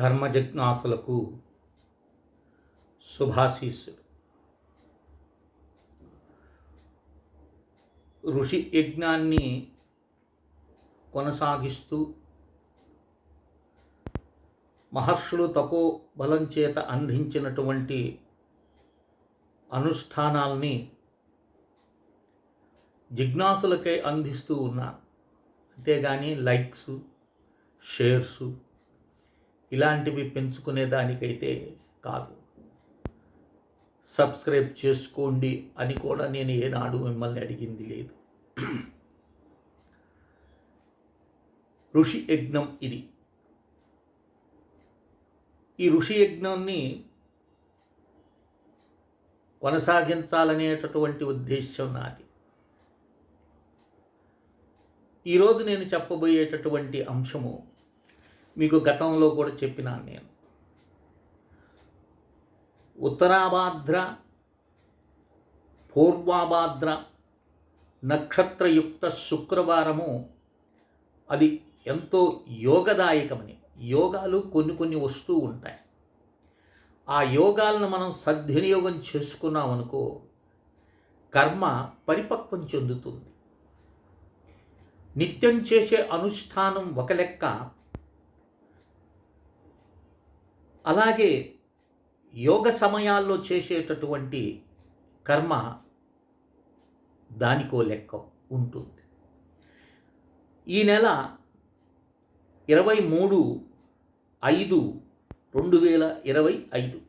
ధర్మజిజ్ఞాసులకు శుభాశీస్సులు. ఋషి యజ్ఞాన్ని కొనసాగిస్తూ మహర్షులు తపో బలం చేత అందించినటువంటి అనుష్ఠానాల్ని జిజ్ఞాసులకై అందిస్తూ ఉన్నారు. అంతేగాని లైక్స్ షేర్సు ఇలాంటివి పెంచుకునే దానికైతే కాదు. సబ్స్క్రైబ్ చేసుకోండి అని కూడా నేను ఏనాడు మిమ్మల్ని అడిగింది లేదు. ఋషి యజ్ఞం ఇది. ఈ ఋషి యజ్ఞాన్ని కొనసాగించాలనేటటువంటి ఉద్దేశం నాది. ఈరోజు నేను చెప్పబోయేటటువంటి అంశము మీకు గతంలో కూడా చెప్పినాను నేను. ఉత్తరాభాద్ర పూర్వాభాద్ర నక్షత్రయుక్త శుక్రవారము అది ఎంతో యోగదాయకమని. యోగాలు కొన్ని కొన్ని వస్తూ ఉంటాయి. ఆ యోగాలను మనం సద్వినియోగం చేసుకున్నాం అనుకో కర్మ పరిపక్వం చెందుతుంది. నిత్యం చేసే అనుష్ఠానం ఒక లెక్క అలాగే యోగ సమయాల్లో చేసేటటువంటి కర్మ దానికో లెక్క ఉంటుంది. ఈ నెల ఇరవై మూడు ఐదు రెండు వేల ఇరవై ఐదు.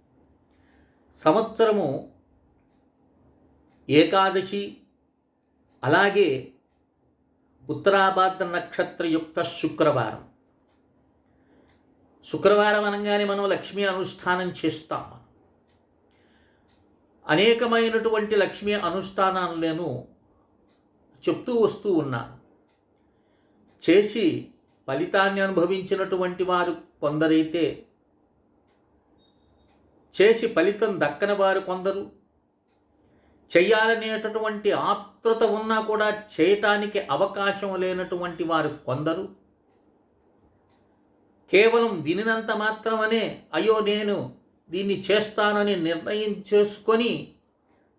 సంవత్సరము ఏకాదశి అలాగే ఉత్తరాభాద్ర నక్షత్రయుక్త శుక్రవారం. శుక్రవారం అనగానే మనం లక్ష్మీ అనుష్ఠానం చేస్తాం. అనేకమైనటువంటి లక్ష్మీ అనుష్ఠానాలు నేను చెప్తూ వస్తూ ఉన్నాను. చేసి ఫలితాన్ని అనుభవించినటువంటి వారు కొందరైతే చేసి ఫలితం దక్కని వారు కొందరు చేయాలనేటటువంటి ఆతృత ఉన్నా కూడా చేయటానికి అవకాశం లేనటువంటి వారు కొందరు కేవలం వినినంత మాత్రమనే అయ్యో నేను దీన్ని చేస్తానని నిర్ణయం చేసుకొని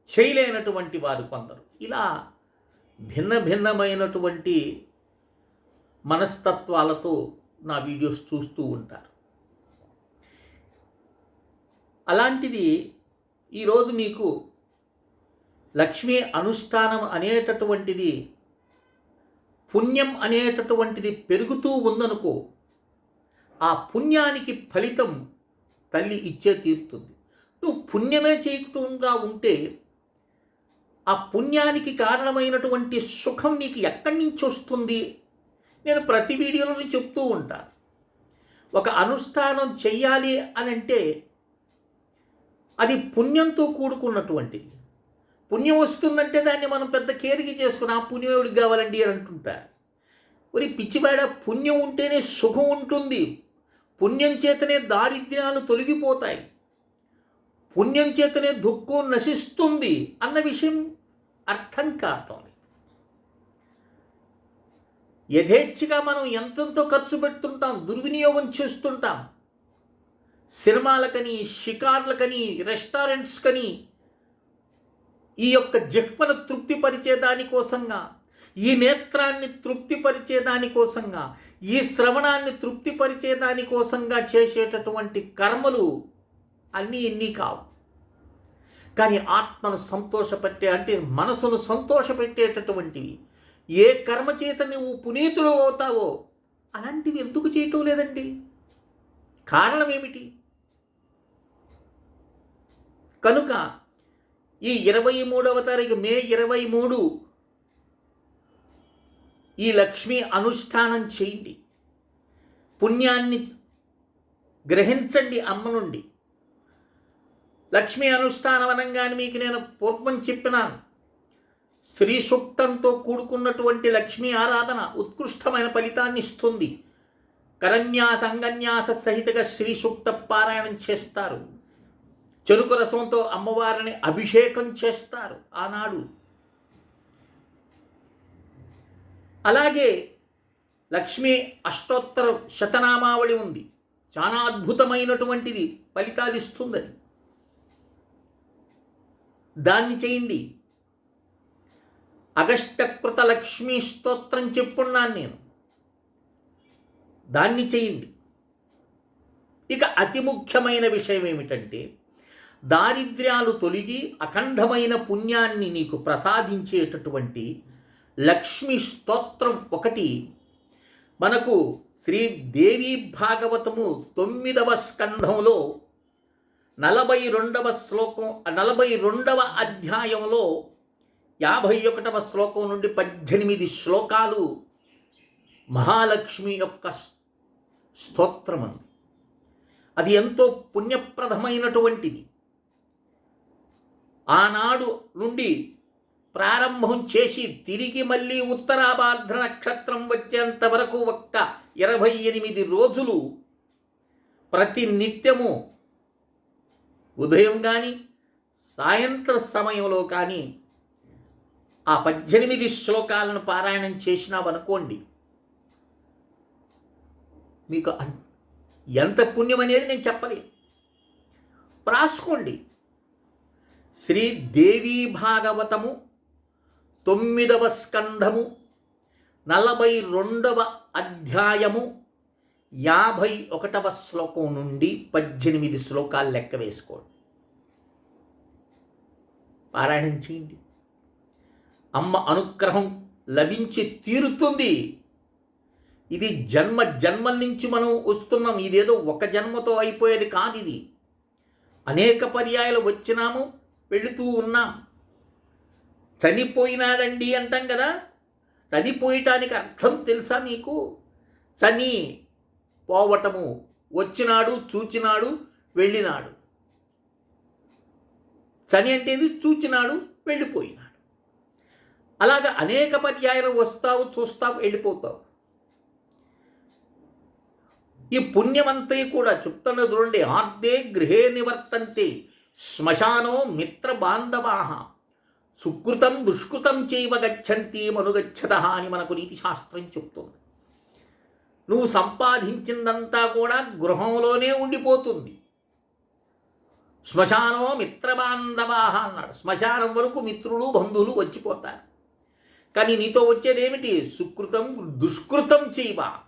చేయలేనటువంటి వారు కొందరు. ఇలా భిన్న భిన్నమైనటువంటి మనస్తత్వాలతో నా వీడియోస్ చూస్తూ ఉంటారు. అలాంటిది ఈరోజు మీకు లక్ష్మీ అనుష్ఠానం అనేటటువంటిది పుణ్యం అనేటటువంటిది పెరుగుతూ ఉందనుకో ఆ పుణ్యానికి ఫలితం తల్లి ఇచ్చే తీరుతుంది. నువ్వు పుణ్యమే చేయకుండా ఉంటే ఆ పుణ్యానికి కారణమైనటువంటి సుఖం నీకు ఎక్కడి నుంచి వస్తుంది? నేను ప్రతి వీడియోలో చెప్తూ ఉంటాను ఒక అనుష్ఠానం చెయ్యాలి అని అంటే అది పుణ్యంతో కూడుకున్నటువంటిది. పుణ్యం వస్తుందంటే దాన్ని మనం పెద్ద కేరికి చేసుకుని ఆ పుణ్యమేవుడికి కావాలండి? అని అంటుంటారు. మరి పిచ్చివాడ పుణ్యం ఉంటేనే సుఖం ఉంటుంది. పుణ్యం చేతనే దారిద్ర్యాలు తొలగిపోతాయి. పుణ్యం చేతనే దుఃఖం నశిస్తుంది అన్న విషయం అర్థం కావటం యథేచ్ఛగా మనం ఎంతెంతో ఖర్చు పెడుతుంటాం దుర్వినియోగం చేస్తుంటాం. సినిమాలకని షికార్లకని రెస్టారెంట్స్కని ఈ యొక్క జిహ్మను తృప్తిపరిచే దానికోసంగా ఈ నేత్రాన్ని తృప్తిపరిచే దానికోసంగా ఈ శ్రవణాన్ని తృప్తిపరిచే దానికోసంగా చేసేటటువంటి కర్మలు అన్నీ ఇన్ని కావు. కానీ ఆత్మను సంతోషపెట్టే అంటే మనసును సంతోషపెట్టేటటువంటివి ఏ కర్మ చేత నువ్వు పునీతుడు అవుతావో అలాంటివి ఎందుకు చేయటం లేదండి? కారణం ఏమిటి? కనుక ఈ ఇరవై మూడవ తారీఖు మే ఇరవై మూడు ఈ లక్ష్మి అనుష్ఠానం చేయండి. పుణ్యాన్ని గ్రహించండి అమ్మ నుండి. లక్ష్మీ అనుష్ఠానం అనగానే మీకు నేను పూర్వం చెప్పినాను. స్త్రీ సూక్తంతో కూడుకున్నటువంటి లక్ష్మీ ఆరాధన ఉత్కృష్టమైన ఫలితాన్ని ఇస్తుంది. కరన్యాస అంగన్యాస సహితగా శ్రీ సూక్త పారాయణం చేస్తారు. చెరుకు రసంతో అమ్మవారిని అభిషేకం చేస్తారు. ఆనాడు అలాగే లక్ష్మీ అష్టోత్తర శతనామావళి ఉంది. చాలా అద్భుతమైనటువంటిది ఫలితాలు ఇస్తుందని. దాన్ని చేయండి. అగష్టకృత లక్ష్మీ స్తోత్రం చెప్పున్నాను నేను. దాన్ని చేయండి. ఇక అతి ముఖ్యమైన విషయం ఏమిటంటే దారిద్ర్యాలు తొలగి అఖండమైన పుణ్యాన్ని నీకు ప్రసాదించేటటువంటి లక్ష్మి స్తోత్రం ఒకటి. మనకు శ్రీ దేవీ భాగవతము తొమ్మిదవ స్కంధంలో నలభై రెండవ శ్లోకం నలభై రెండవ అధ్యాయంలో యాభై ఒకటవ శ్లోకం నుండి పద్దెనిమిది శ్లోకాలు మహాలక్ష్మి యొక్క స్తోత్రం అది ఎంతో పుణ్యప్రదమైనటువంటిది. ఆనాడు నుండి ప్రారంభం చేసి తిరిగి మళ్ళీ ఉత్తరాభాద్ర నక్షత్రం వచ్చేంత వరకు ఒక్క ఇరవై ఎనిమిది రోజులు ప్రతి నిత్యము ఉదయం కానీ సాయంత్ర సమయంలో కానీ ఆ పద్దెనిమిది శ్లోకాలను పారాయణం చేసినావనుకోండి మీకు ఎంత పుణ్యం అనేది నేను చెప్పలేను. రాసుకోండి. శ్రీ దేవీ భాగవతము తొమ్మిదవ స్కంధము నలభై రెండవ అధ్యాయము యాభై ఒకటవ శ్లోకం నుండి పద్దెనిమిది శ్లోకాలు లెక్క వేసుకోండి. పారాయణం చేయండి. అమ్మ అనుగ్రహం లభించి తీరుతుంది. ఇది జన్మ జన్మల నుంచి మనం వస్తున్నాం. ఇదేదో ఒక జన్మతో అయిపోయేది కాదు ఇది. అనేక పర్యాయాలు వచ్చినాము వెళుతూ ఉన్నాం. చనిపోయినాడండి అంటాం కదా? చనిపోయటానికి అర్థం తెలుసా మీకు? చని పోవటము వచ్చినాడు చూచినాడు వెళ్ళినాడు. చని అంటే చూచినాడు వెళ్ళిపోయినాడు. అలాగ అనేక పర్యాయాలు వస్తావు చూస్తావు వెళ్ళిపోతావు. ఈ పుణ్యమంతా కూడా చెప్తున్న చూడండి. ఆర్దే గృహే నివర్తంతే. శ్మశానో మిత్ర బాంధవాహ సుకృతం దుష్కృతం చేయవ గచ్చంతి మనుగచ్చత అని మనకు నీతి శాస్త్రం చెప్తుంది. నువ్వు సంపాదించిందంతా కూడా గృహంలోనే ఉండిపోతుంది. శ్మశానో మిత్రబాంధవాహ అన్నాడు. శ్మశానం వరకు మిత్రులు బంధువులు వచ్చిపోతారు. కానీ నీతో వచ్చేది ఏమిటి సుకృతం దుష్కృతం చేయవ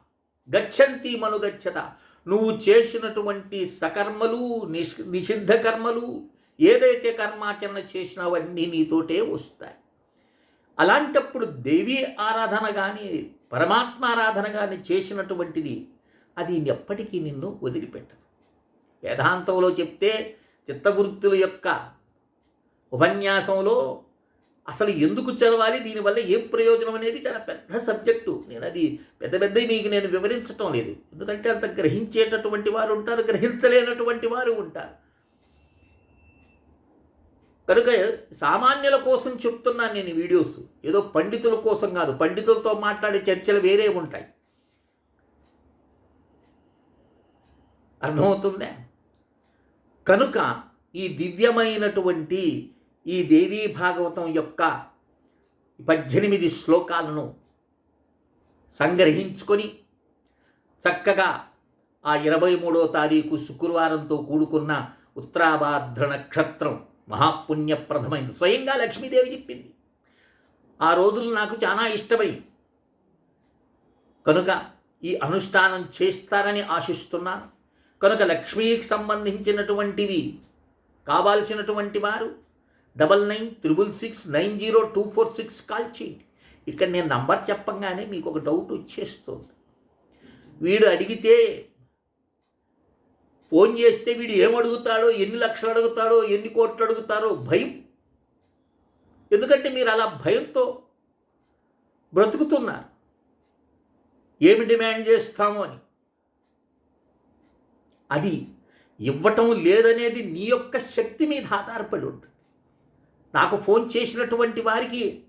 గచ్చంతి మనుగచ్చత నువ్వు చేసినటువంటి సకర్మలు నిష్ నిషిద్ధ కర్మలు ఏదైతే కర్మాచరణ చేసినావన్నీ నీతోటే వస్తాయి. అలాంటప్పుడు దేవీ ఆరాధన కానీ పరమాత్మ ఆరాధన కానీ చేసినటువంటిది అది ఎప్పటికీ నిన్ను వదిలిపెట్టదు. వేదాంతంలో చెప్తే చిత్తవృత్తుల యొక్క ఉపన్యాసంలో అసలు ఎందుకు చదవాలి? దీనివల్ల ఏం ప్రయోజనం అనేది చాలా పెద్ద సబ్జెక్టు. నేను అది పెద్ద పెద్ద మీకు నేను వివరించటం లేదు. ఎందుకంటే అంత గ్రహించేటటువంటి వారు ఉంటారు గ్రహించలేనటువంటి వారు ఉంటారు. కనుక సామాన్యుల కోసం చెప్తున్నాను నేను వీడియోస్. ఏదో పండితుల కోసం కాదు పండితులతో మాట్లాడే చర్చలు వేరే ఉంటాయి. అర్థమవుతుందా? కనుక ఈ దివ్యమైనటువంటి ఈ దేవీ భాగవతం యొక్క పద్దెనిమిది శ్లోకాలను సంగ్రహించుకొని చక్కగా ఆ ఇరవై మూడో తారీఖు శుక్రవారంతో కూడుకున్న ఉత్తరాభాద్ర నక్షత్రం మహాపుణ్యప్రదమైంది స్వయంగా లక్ష్మీదేవి చెప్పింది. ఆ రోజులు నాకు చాలా ఇష్టమై కనుక ఈ అనుష్ఠానం చేస్తారని ఆశిస్తున్నాను. కనుక లక్ష్మీకి సంబంధించినటువంటివి కావాల్సినటువంటి వారు double nine triple six nine zero two four six call చేయండి. ఇక్కడ నేను నంబర్ చెప్పంగానే మీకు ఒక డౌట్ వచ్చేస్తుంది. వీడు అడిగితే ఫోన్ చేస్తే వీడు ఏం అడుగుతాడో ఎన్ని లక్షలు అడుగుతాడో ఎన్ని కోట్లు అడుగుతారో భయం. ఎందుకంటే మీరు అలా భయంతో బ్రతుకుతున్నారు. ఏమి డిమాండ్ చేస్తాము అని. అది ఇవ్వటం లేదనేది నీ యొక్క శక్తి మీద ఆధారపడి ఉంటుంది. నాకు ఫోన్ చేసినటువంటి వారికి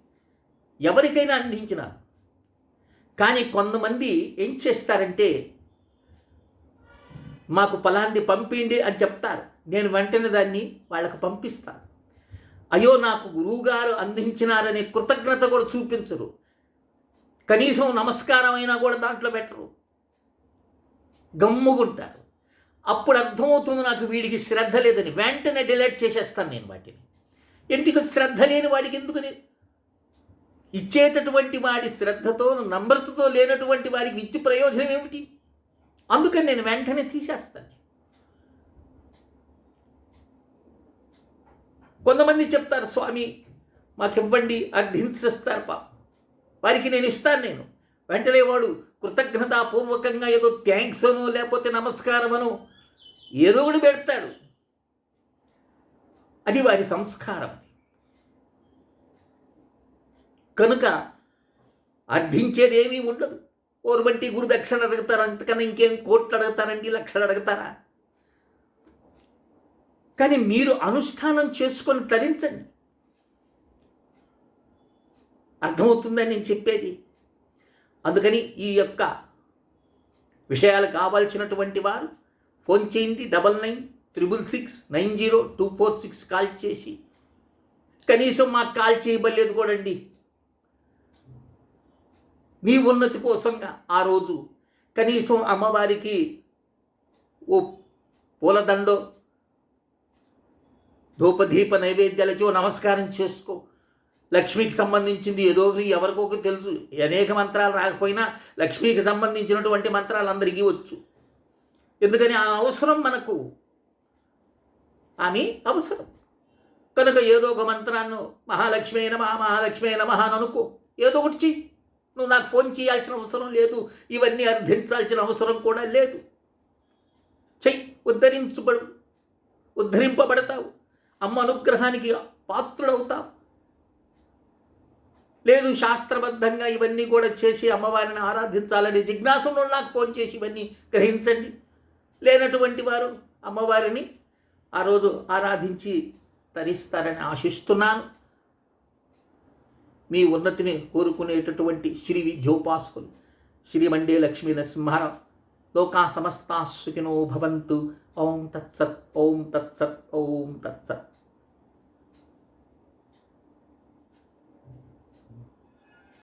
ఎవరికైనా అందించిన. కానీ కొంతమంది ఏం చేస్తారంటే మాకు పలాంది పంపిండి అని చెప్తారు. నేను వెంటనే దాన్ని వాళ్ళకి పంపిస్తాను. అయ్యో నాకు గురువుగారు అందించినారనే కృతజ్ఞత కూడా చూపించరు. కనీసం నమస్కారం అయినా కూడా దాంట్లో పెట్టరు. గమ్ముగుంటారు. అప్పుడు అర్థమవుతుంది నాకు వీడికి శ్రద్ధ లేదని. వెంటనే డిలీట్ చేసేస్తాను నేను వాటిని. ఇంటికి శ్రద్ధ లేని వాడికి ఎందుకు నేను? ఇచ్చేటటువంటి వాడి శ్రద్ధతో నమ్రతతో లేనటువంటి వాడికి ఇచ్చి ప్రయోజనం ఏమిటి? అందుకని నేను వెంటనే తీసేస్తాను. కొంతమంది చెప్తారు స్వామి మాకు ఇవ్వండి అర్థించేస్తారు పా వారికి నేను ఇస్తాను నేను. వెంటనే వాడు కృతజ్ఞతాపూర్వకంగా ఏదో థ్యాంక్స్ అనో లేకపోతే నమస్కారమనో ఏదో ఒకటి పెడతాడు. అది వారి సంస్కారం అది. కనుక అర్థించేదేమీ ఉండదు. ఓరు బట్టి గురుదక్షిణ అడుగుతారు? అంతకన్నా ఇంకేం కోట్లు అడుగుతారండి? లక్షలు అడుగుతారా? కానీ మీరు అనుష్ఠానం చేసుకొని తరించండి. అర్థమవుతుందని నేను చెప్పేది. అందుకని ఈ యొక్క విషయాలు కావాల్సినటువంటి వారు ఫోన్ చేయండి double nine triple six nine zero two four six call చేసి. కనీసం మాకు కాల్ చేయబడలేదు కూడా అండి నీ ఉన్నతి కోసంగా ఆ రోజు కనీసం అమ్మవారికి ఓ పూలదండో ధూపదీప నైవేద్యాలతో నమస్కారం చేసుకో. లక్ష్మికి సంబంధించింది ఏదో ఒకటి ఎవరికొక తెలుసు. అనేక మంత్రాలు రాకపోయినా లక్ష్మికి సంబంధించినటువంటి మంత్రాలు అందరికీ వచ్చు. ఎందుకని ఆ అవసరం మనకు. ఆమె అవసరం. కనుక ఏదో ఒక మంత్రాన్ని మహాలక్ష్మి అయిన మహా మహాలక్ష్మి అయిన మహాననుకో అని అనుకో. ఏదో ఒకటి చెయ్యి. నువ్వు నాకు ఫోన్ చేయాల్సిన అవసరం లేదు. ఇవన్నీ అర్థించాల్సిన అవసరం కూడా లేదు. చెయ్యి ఉద్ధరించబడు. ఉద్ధరింపబడతావు. అమ్మ అనుగ్రహానికి పాత్రుడవుతావు. లేదు శాస్త్రబద్ధంగా ఇవన్నీ కూడా చేసి అమ్మవారిని ఆరాధించాలని జిజ్ఞాసంలో నాకు ఫోన్ చేసి ఇవన్నీ గ్రహించండి. లేనటువంటి వారు అమ్మవారిని ఆ రోజు ఆరాధించి తరిస్తారని ఆశిస్తున్నాను. మీ ఉన్నతిని కోరుకునేటటువంటి శ్రీ విద్యోపాసకులు శ్రీమండే లక్ష్మీ నరసింహారావు. లోకా సమస్తా సుఖినో భవంతు. ఓం తత్సత్ ఓం తత్సత్ ఓం తత్సత్.